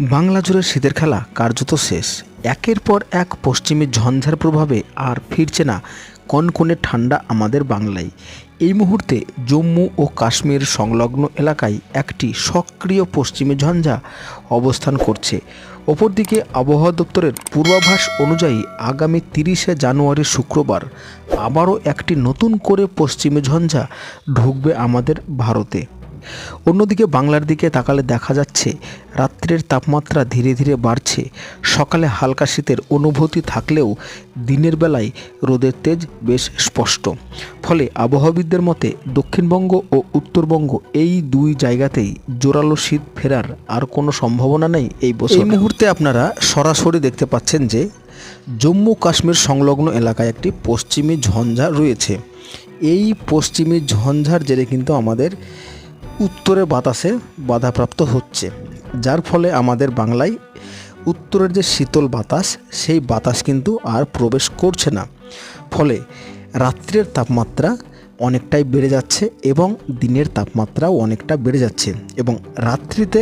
বাংলা জুড়ে শীতের খেলা কার্যত শেষ। একের পর এক পশ্চিমী ঝঞ্ঝার প্রভাবে আর ফিরছে না কনকনে ঠান্ডা আমাদের বাংলায়। এই মুহূর্তে জম্মু ও কাশ্মীর সংলগ্ন এলাকায় একটি সক্রিয় পশ্চিমী ঝঞ্ঝা অবস্থান করছে। অপরদিকে আবহাওয়া দপ্তরের পূর্বাভাস অনুযায়ী আগামী তিরিশে জানুয়ারি শুক্রবার আবারও একটি নতুন করে পশ্চিমী ঝঞ্ঝা ঢুকবে আমাদের ভারতে। অন্যদিকে বাংলার দিকে তাকালে দেখা যাচ্ছে, রাত্রের তাপমাত্রা ধীরে ধীরে বাড়ছে। সকালে হালকা শীতের অনুভূতি থাকলেও দিনের বেলায় রোদের তেজ বেশ স্পষ্ট। ফলে আবহাওয়াবিদদের মতে, দক্ষিণবঙ্গ ও উত্তরবঙ্গ এই দুই জায়গাতেই জোরালো শীত ফেরার আর কোনো সম্ভাবনা নেই এই বছর। এই মুহূর্তে আপনারা সরাসরি দেখতে পাচ্ছেন যে, জম্মু কাশ্মীর সংলগ্ন এলাকায় একটি পশ্চিমী ঝঞ্ঝা রয়েছে। এই পশ্চিমী ঝঞ্ঝার জেরে কিন্তু আমাদের উত্তরে বাতাসে বাধাপ্রাপ্ত হচ্ছে, যার ফলে আমাদের বাংলায় উত্তরের যে শীতল বাতাস, সেই বাতাস কিন্তু আর প্রবেশ করছে না। ফলে রাত্রের তাপমাত্রা অনেকটাই বেড়ে যাচ্ছে এবং দিনের তাপমাত্রাও অনেকটা বেড়ে যাচ্ছে এবং রাত্রিতে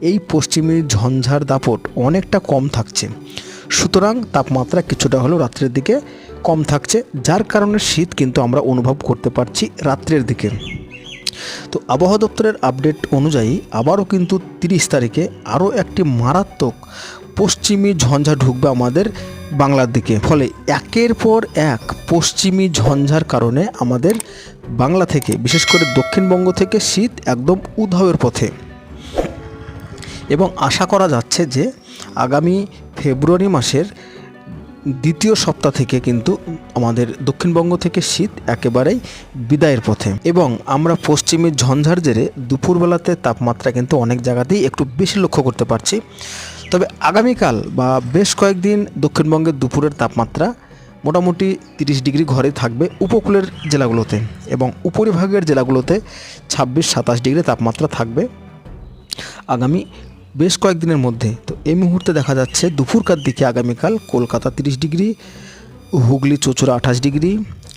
এই পশ্চিমী ঝঞ্ঝার দাপট অনেকটা কম থাকছে। সুতরাং তাপমাত্রা কিছুটা হলেও রাত্রের দিকে কম থাকছে, যার কারণে শীত কিন্তু আমরা অনুভব করতে পারছি রাত্রের দিকে। তো আবহাওয়া দপ্তরের আপডেট অনুযায়ী আবারও কিন্তু তিরিশ তারিখে আরও একটি মারাত্মক পশ্চিমী ঝঞ্ঝা ঢুকবে আমাদের বাংলার দিকে। ফলে একের পর এক পশ্চিমী ঝঞ্ঝার কারণে আমাদের বাংলা থেকে, বিশেষ করে দক্ষিণবঙ্গ থেকে শীত একদম উধাবের পথে। এবং আশা করা যাচ্ছে যে আগামী ফেব্রুয়ারি মাসের দ্বিতীয় সপ্তাহ থেকে কিন্তু আমাদের দক্ষিণবঙ্গ থেকে শীত একেবারেই বিদায়ের পথে। এবং আমরা পশ্চিমের ঝঞ্ঝার জেরে দুপুরবেলাতে তাপমাত্রা কিন্তু অনেক জায়গাতেই একটু বেশি লক্ষ্য করতে পারছি। তবে আগামীকাল বা বেশ কয়েকদিন দক্ষিণবঙ্গের দুপুরের তাপমাত্রা মোটামুটি তিরিশ ডিগ্রি ঘরে থাকবে উপকূলের জেলাগুলোতে এবং উপরিভাগের জেলাগুলোতে ছাব্বিশ সাতাশ ডিগ্রি তাপমাত্রা থাকবে। আগামী বেশ কয়েকদিনের মধ্যে। তো এই মুহূর্তে দেখা যাচ্ছে দুপুরকার দিকে আগামীকাল কলকাতা তিরিশ ডিগ্রি, হুগলি চুচুড়া আঠাশ ডিগ্রি,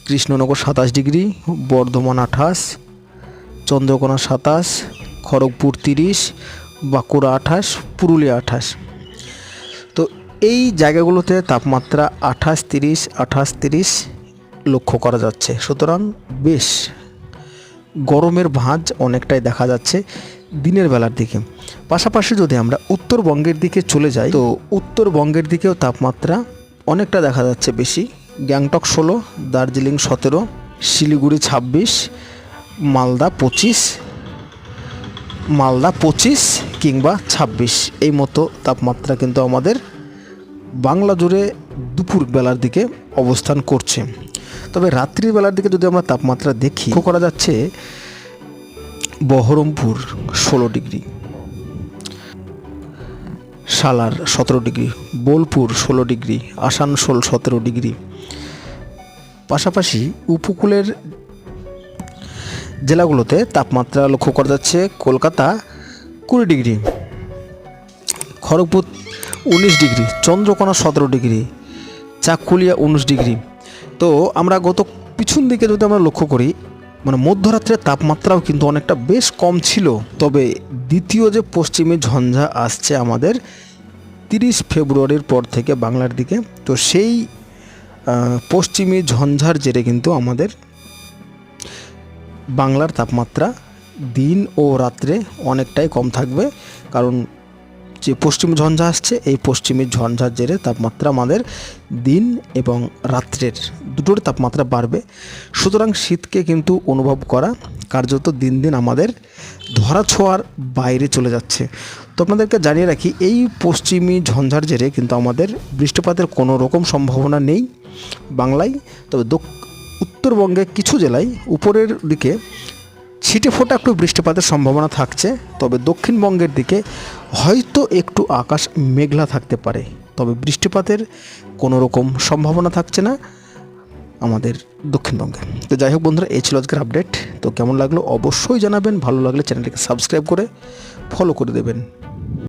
কৃষ্ণনগর সাতাশ ডিগ্রি, বর্ধমান আঠাশ, চন্দ্রকোনা সাতাশ, খড়গপুর তিরিশ, বাঁকুড়া আঠাশ, পুরুলিয়া আঠাশ। তো এই জায়গাগুলোতে তাপমাত্রা আঠাশ তিরিশ আঠাশ তিরিশ লক্ষ্য করা যাচ্ছে। সুতরাং বেশ গরমের ভাঁজ অনেকটাই দেখা যাচ্ছে। দিনের বেলার দিকে। পাশাপাশি যদি আমরা উত্তরবঙ্গের দিকে চলে যাই, তো উত্তরবঙ্গের দিকেও তাপমাত্রা অনেকটা দেখা যাচ্ছে বেশি। গ্যাংটক ষোলো, দার্জিলিং সতেরো, শিলিগুড়ি ছাব্বিশ, মালদা পঁচিশ মালদা পঁচিশ কিংবা ছাব্বিশ। এই মতো তাপমাত্রা কিন্তু আমাদের বাংলা জুড়ে দুপুর বেলার দিকে অবস্থান করছে। তবে রাত্রির বেলার দিকে যদি আমরা তাপমাত্রা দেখি করা যাচ্ছে বহরমপুর ষোলো ডিগ্রি। সালার সতেরো ডিগ্রি, বোলপুর ষোলো ডিগ্রি, আসানসোল সতেরো ডিগ্রি। পাশাপাশি উপকূলের জেলাগুলোতে তাপমাত্রা লক্ষ্য করা যাচ্ছে কলকাতা কুড়ি ডিগ্রি, খড়গপুর উনিশ ডিগ্রি, চন্দ্রকোনা সতেরো ডিগ্রি, চাকুলিয়া উনিশ ডিগ্রি। তো আমরা গত পিছন দিকে যদি আমরা লক্ষ্য করি মানে মধ্যরাত্রের তাপমাত্রাও কিন্তু অনেকটা বেশ কম ছিল। তবে দ্বিতীয় যে পশ্চিমী ঝঞ্ঝা আসছে আমাদের তিরিশ ফেব্রুয়ারির পর থেকে বাংলার দিকে, তো সেই পশ্চিমী ঝঞ্ঝার জেরে কিন্তু আমাদের বাংলার তাপমাত্রা দিন ও রাত্রে অনেকটাই কম থাকবে। কারণ যে পশ্চিম ঝঞ্ঝা আসছে। এই পশ্চিমী ঝঞ্ঝার জেরে তাপমাত্রা আমাদের দিন এবং রাত্রের দুটোর তাপমাত্রা বাড়বে। সুতরাং শীতকে কিন্তু অনুভব করা কার্যত দিন দিন আমাদের ধরা ছোঁয়ার বাইরে চলে যাচ্ছে। তো আপনাদেরকে জানিয়ে রাখি, এই পশ্চিমী ঝঞ্ঝার জেরে কিন্তু আমাদের বৃষ্টিপাতের কোনো রকম সম্ভাবনা নেই বাংলায়। তবে উত্তরবঙ্গে কিছু জেলায় উপরের দিকে ছিটে ফোটা একটু বৃষ্টিপাতের সম্ভাবনা থাকছে, তবে দক্ষিণবঙ্গের দিকে হয়তো একটু আকাশ মেঘলা থাকতে পারে। তবে বৃষ্টিপাতের কোনো রকম সম্ভাবনা থাকছে না আমাদের দক্ষিণবঙ্গে। তো যাই হোক বন্ধুরা, এই ছিল আজকের আপডেট। তো কেমন লাগল অবশ্যই জানাবেন, ভালো লাগলে চ্যানেলটিকে সাবস্ক্রাইব করে ফলো করে দেবেন।